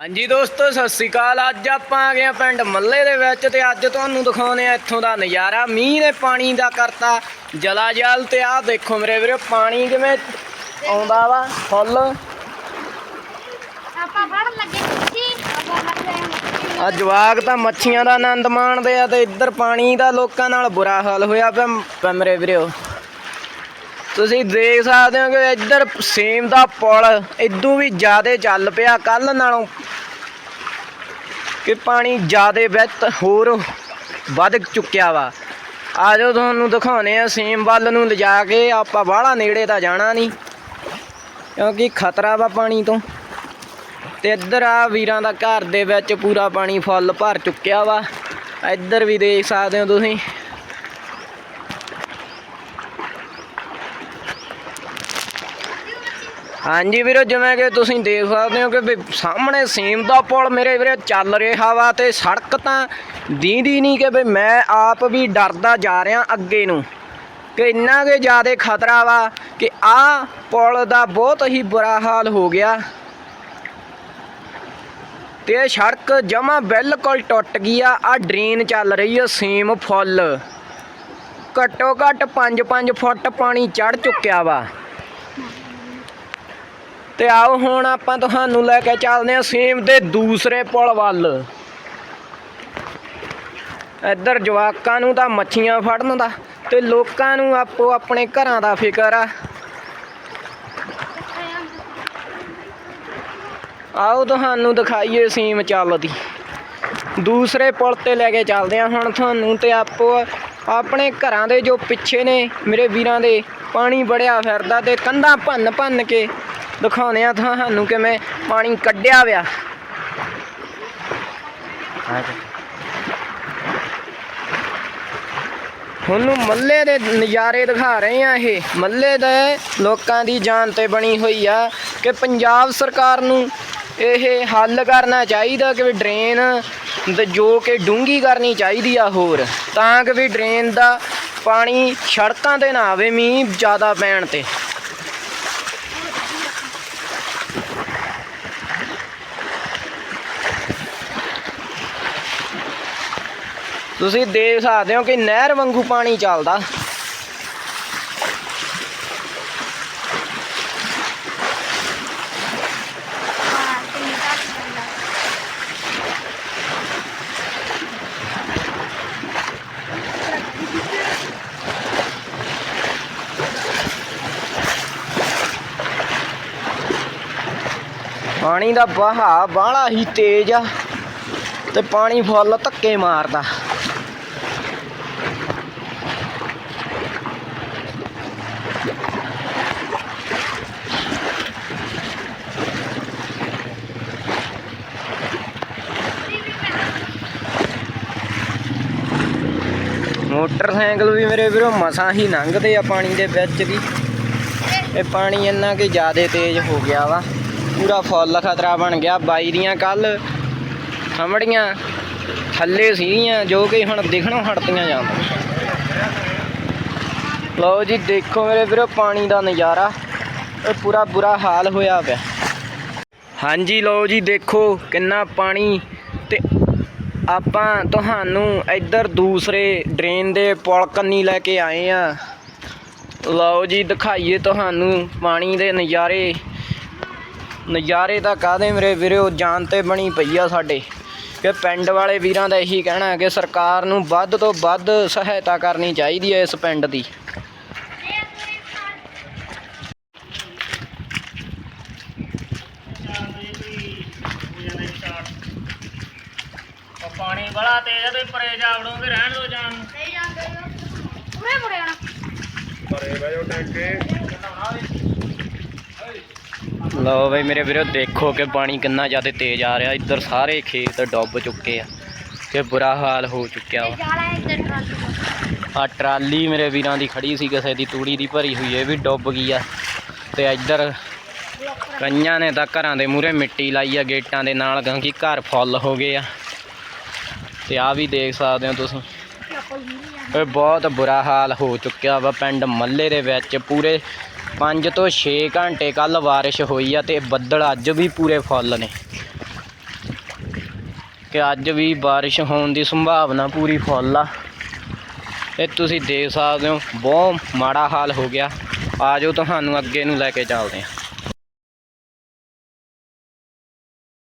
ਹਾਂਜੀ ਦੋਸਤੋ ਸਤਿ ਸ੍ਰੀ ਅਕਾਲ। ਅੱਜ ਆਪਾਂ ਆ ਗਏ ਆ ਪਿੰਡ ਮੱਲੇ ਦੇ ਵਿੱਚ ਤੇ ਅੱਜ ਤੁਹਾਨੂੰ ਦਿਖਾਉਨੇ ਆ ਇੱਥੋਂ ਦਾ ਨਜ਼ਾਰਾ। ਮੀਂਹ ਨੇ ਪਾਣੀ ਦਾ ਕਰਤਾ ਜਲਾ ਜਲ ਤੇ ਆਹ ਦੇਖੋ ਮੇਰੇ ਵੀਰੋ ਪਾਣੀ ਕਿਵੇਂ ਆਉਂਦਾ ਵਾ ਫੁੱਲ। ਆਪਾਂ ਫੜਨ ਲੱਗੇ ਆ ਜਵਾਕ ਤਾਂ ਮੱਛੀਆਂ ਦਾ ਆਨੰਦ ਮਾਣਦੇ ਆ ਤੇ ਇੱਧਰ ਪਾਣੀ ਦਾ ਲੋਕਾਂ ਨਾਲ ਬੁਰਾ ਹਾਲ ਹੋਇਆ ਪਿਆ ਮੇਰੇ ਵੀਰੋ। ਤੁਸੀਂ ਦੇਖ ਸਕਦੇ ਹੋ ਕਿ ਇੱਧਰ ਸੇਮ ਦਾ ਪੁਲ ਇਦੋਂ ਵੀ ਜ਼ਿਆਦਾ ਚੱਲ ਪਿਆ ਕੱਲ ਨਾਲੋਂ ਕਿ ਪਾਣੀ ਜ਼ਿਆਦਾ ਵਿੱਤ ਹੋਰ ਵੱਧ ਚੁੱਕਿਆ ਵਾ। ਆ ਜਾਓ ਤੁਹਾਨੂੰ ਦਿਖਾਉਨੇ ਆ ਸੇਮ ਵੱਲ ਨੂੰ ਲਿਜਾ ਕੇ ਆਪਾਂ ਬਾਹਲਾ ਨੇੜੇ ਤਾਂ ਜਾਣਾ ਨਹੀਂ, ਕਿਉਂਕਿ ਖਤਰਾ ਵਾ ਪਾਣੀ ਤੋਂ। ਤੇ ਇੱਧਰ ਆ ਵੀਰਾਂ ਦਾ ਘਰ ਦੇ ਵਿੱਚ ਪੂਰਾ ਪਾਣੀ ਫੁੱਲ ਭਰ ਚੁੱਕਿਆ ਵਾ। ਇੱਧਰ ਵੀ ਦੇਖ ਸਕਦੇ ਹੋ ਤੁਸੀਂ। ਹਾਂਜੀ ਵੀਰੋ, ਜਿਵੇਂ ਕਿ ਤੁਸੀਂ ਦੇਖ ਸਕਦੇ ਹੋ ਕਿ ਵੀ ਸਾਹਮਣੇ ਸੀਮ ਦਾ ਪੁਲ ਮੇਰੇ ਵੀਰੇ ਚੱਲ ਰਿਹਾ ਵਾ ਤੇ ਸੜਕ ਤਾਂ ਦੀਂਦੀ ਨਹੀਂ ਕਿ ਵੀ ਮੈਂ ਆਪ ਵੀ ਡਰਦਾ ਜਾ ਰਿਹਾ ਅੱਗੇ ਨੂੰ। ਕਿ ਇੰਨਾ ਕਿ ਜ਼ਿਆਦਾ ਖਤਰਾ ਵਾ ਕਿ ਆ ਪੁਲ ਦਾ ਬਹੁਤ ਹੀ ਬੁਰਾ ਹਾਲ ਹੋ ਗਿਆ। ਤੇ ਸੜਕ ਜਮਾ ਬਿਲਕੁਲ ਟੁੱਟ ਗਈ ਆ ਆ ਡਰੇਨ ਚੱਲ ਰਹੀ ਆ ਸੀਮ ਫੁੱਲ। ਘੱਟੋ ਘੱਟ 5-5 ਫੁੱਟ ਪਾਣੀ ਚੜ ਚੁੱਕਿਆ ਵਾ। ਤੇ ਆਓ ਹੁਣ ਆਪਾਂ ਤੁਹਾਨੂੰ ਲੈ ਕੇ ਚੱਲਦੇ ਹਾਂ ਸੇਮ ਦੇ ਦੂਸਰੇ ਪੁਲ ਵੱਲ। ਇੱਧਰ ਜਵਾਕਾਂ ਨੂੰ ਤਾਂ ਮੱਛੀਆਂ ਫੜਨ ਦਾ ਤੇ ਲੋਕਾਂ ਨੂੰ ਆਪੋ ਆਪਣੇ ਘਰਾਂ ਦਾ ਫਿਕਰ ਆ। ਆਓ ਤੁਹਾਨੂੰ ਦਿਖਾਈਏ ਸੀਮ ਚੱਲਦੀ ਦੂਸਰੇ ਪੁਲ ਤੇ ਲੈ ਕੇ ਚੱਲਦੇ ਆ ਹੁਣ ਤੁਹਾਨੂੰ ਤੇ ਆਪੋ ਆਪਣੇ ਘਰਾਂ ਦੇ ਜੋ ਪਿੱਛੇ ਨੇ ਮੇਰੇ ਵੀਰਾਂ ਦੇ ਪਾਣੀ ਬੜਿਆ ਫਿਰਦਾ ਤੇ ਕੰਧਾਂ ਭੰਨ ਭੰਨ ਕੇ ਦਿਖਾਉਂਦੇ ਆ ਤੁਹਾਨੂੰ ਕਿਵੇਂ ਪਾਣੀ ਕੱਢਿਆ ਵਿਆ। ਤੁਹਾਨੂੰ ਮੱਲੇ ਦੇ ਨਜ਼ਾਰੇ ਦਿਖਾ ਰਹੇ ਆ ਇਹ। ਮੱਲੇ ਦੇ ਲੋਕਾਂ ਦੀ ਜਾਨ ਤੇ ਬਣੀ ਹੋਈ ਆ ਕਿ ਪੰਜਾਬ ਸਰਕਾਰ ਨੂੰ ਇਹ ਹੱਲ ਕਰਨਾ ਚਾਹੀਦਾ ਕਿ ਵੀ ਡਰੇਨ ਜੋ ਕਿ ਡੂੰਗੀ ਕਰਨੀ ਚਾਹੀਦੀ ਆ ਹੋਰ, ਤਾਂ ਕਿ ਵੀ ਡਰੇਨ ਦਾ ਪਾਣੀ ਸੜਕਾਂ ਤੇ ਨਾ ਆਵੇ, ਮੀਂਹ ਜ਼ਿਆਦਾ ਪੈਣ ਤੇ। ਤੁਸੀਂ ਦੇਖ ਸਕਦੇ ਹੋ ਕਿ ਨਹਿਰ ਵਾਂਗੂ ਪਾਣੀ ਚੱਲਦਾ। ਪਾਣੀ ਦਾ ਬਹਾ ਬਾਹਲਾ ਹੀ ਤੇਜ਼ ਆ ਤੇ ਪਾਣੀ ਫੁੱਲ ਧੱਕੇ ਮਾਰਦਾ। ਮੋਟਰਸਾਈਕਲ ਵੀ ਮੇਰੇ ਵੀਰੋ ਮਸਾਂ ਹੀ ਲੰਘਦੇ ਆ ਪਾਣੀ ਦੇ ਵਿੱਚ ਦੀ ਇਹ ਪਾਣੀ ਇੰਨਾ ਕਿ ਜ਼ਿਆਦਾ ਤੇਜ਼ ਹੋ ਗਿਆ ਵਾ। ਪੂਰਾ ਫੁੱਲ ਖਤਰਾ ਬਣ ਗਿਆ। ਬਾਈ ਦੀਆਂ ਕੱਲ ਖਮੜੀਆਂ ਥੱਲੇ ਸੀਗੀਆਂ, ਜੋ ਕਿ ਹੁਣ ਦਿਖਣੋਂ ਹਟਦੀਆਂ ਜਾਂਦੀਆਂ ਲਓ ਜੀ, ਦੇਖੋ ਮੇਰੇ ਵੀਰੋ ਪਾਣੀ ਦਾ ਨਜ਼ਾਰਾ। ਇਹ ਪੂਰਾ ਬੁਰਾ ਹਾਲ ਹੋਇਆ ਪਿਆ। ਹਾਂਜੀ, ਲਓ ਜੀ, ਦੇਖੋ ਕਿੰਨਾ ਪਾਣੀ ਤੇ ਆਪਾਂ ਤੁਹਾਨੂੰ ਇੱਧਰ ਦੂਸਰੇ ਡਰੇਨ ਦੇ ਪੁਲ ਕੰਨੀ ਲੈ ਕੇ ਆਏ ਆ। ਲਓ ਜੀ, ਦਿਖਾਈਏ ਤੁਹਾਨੂੰ ਪਾਣੀ ਦੇ ਨਜ਼ਾਰੇ। ਨਜ਼ਾਰੇ ਤਾਂ ਕਾਹਦੇ ਮੇਰੇ ਵੀਰੇ ਉਹ ਜਾਨ ਤੇ ਬਣੀ ਪਈ ਆ ਸਾਡੇ। ਕਿ ਪਿੰਡ ਵਾਲੇ ਵੀਰਾਂ ਦਾ ਇਹੀ ਕਹਿਣਾ ਹੈ ਕਿ ਸਰਕਾਰ ਨੂੰ ਵੱਧ ਤੋਂ ਵੱਧ ਸਹਾਇਤਾ ਕਰਨੀ ਚਾਹੀਦੀ ਹੈ ਇਸ ਪਿੰਡ ਦੀ। ਪਾਣੀ ਬੜਾ ਤੇਜ਼ ਆ ਤੇ ਪਰੇ ਜਾ ਵੜੋਗੇ ਰਹਿਣ ਦੋ ਜਾਣ ਨੂੰ ਸਹੀ ਜਾਂਦੇ ਹੋ ਪੂਰੇ ਮੁੜੇ ਆਣਾ ਲਓ ਬਈ ਮੇਰੇ ਵੀਰੋ ਦੇਖੋ ਕਿ ਪਾਣੀ ਕਿੰਨਾ ਜ਼ਿਆਦਾ ਤੇਜ਼ ਆ ਰਿਹਾ। ਇੱਧਰ ਸਾਰੇ ਖੇਤ ਡੁੱਬ ਚੁੱਕੇ ਆ ਕਿ ਬੁਰਾ ਹਾਲ ਹੋ ਚੁੱਕਿਆ ਵਾ। ਆ ਟਰਾਲੀ ਮੇਰੇ ਵੀਰਾਂ ਦੀ ਖੜੀ ਸੀ ਕਿਸੇ ਦੀ ਤੂੜੀ ਦੀ ਭਰੀ ਹੋਈ ਇਹ ਵੀ ਡੁੱਬ ਗਈ ਆ। ਤੇ ਇੱਧਰ ਕਈਆਂ ਨੇ ਤਾਂ ਘਰਾਂ ਦੇ ਮੂਹਰੇ ਮਿੱਟੀ ਲਾਈ ਆ ਗੇਟਾਂ ਦੇ ਨਾਲ ਕਿਉਂਕਿ ਘਰ ਫੁੱਲ ਹੋ ਗਏ ਆ। ਤੇ ਆ ਵੀ ਦੇਖ ਸਕਦੇ ਹੋ ਤੁਸੀਂ। ਇਹ ਬਹੁਤ ਬੁਰਾ ਹਾਲ ਹੋ ਚੁੱਕਿਆ ਵਾ ਪਿੰਡ ਮੱਲੇ ਦੇ ਵਿੱਚ। ਪੂਰੇ 5 ਤੋਂ 6 ਘੰਟੇ ਕੱਲ ਬਾਰਿਸ਼ ਹੋਈ ਆ ਤੇ ਬੱਦਲ ਅੱਜ ਵੀ ਪੂਰੇ ਫੁੱਲ ਨੇ। ਕਿ ਅੱਜ ਵੀ ਬਾਰਿਸ਼ ਹੋਣ ਦੀ ਸੰਭਾਵਨਾ ਪੂਰੀ ਫੁੱਲ ਆ। ਇਹ ਤੁਸੀਂ ਦੇਖ ਸਕਦੇ ਹੋ, ਬਹੁਤ ਮਾੜਾ ਹਾਲ ਹੋ ਗਿਆ। ਆਜੋ ਤੁਹਾਨੂੰ ਅੱਗੇ ਨੂੰ ਲੈ ਕੇ ਚੱਲਦੇ ਹਾਂ।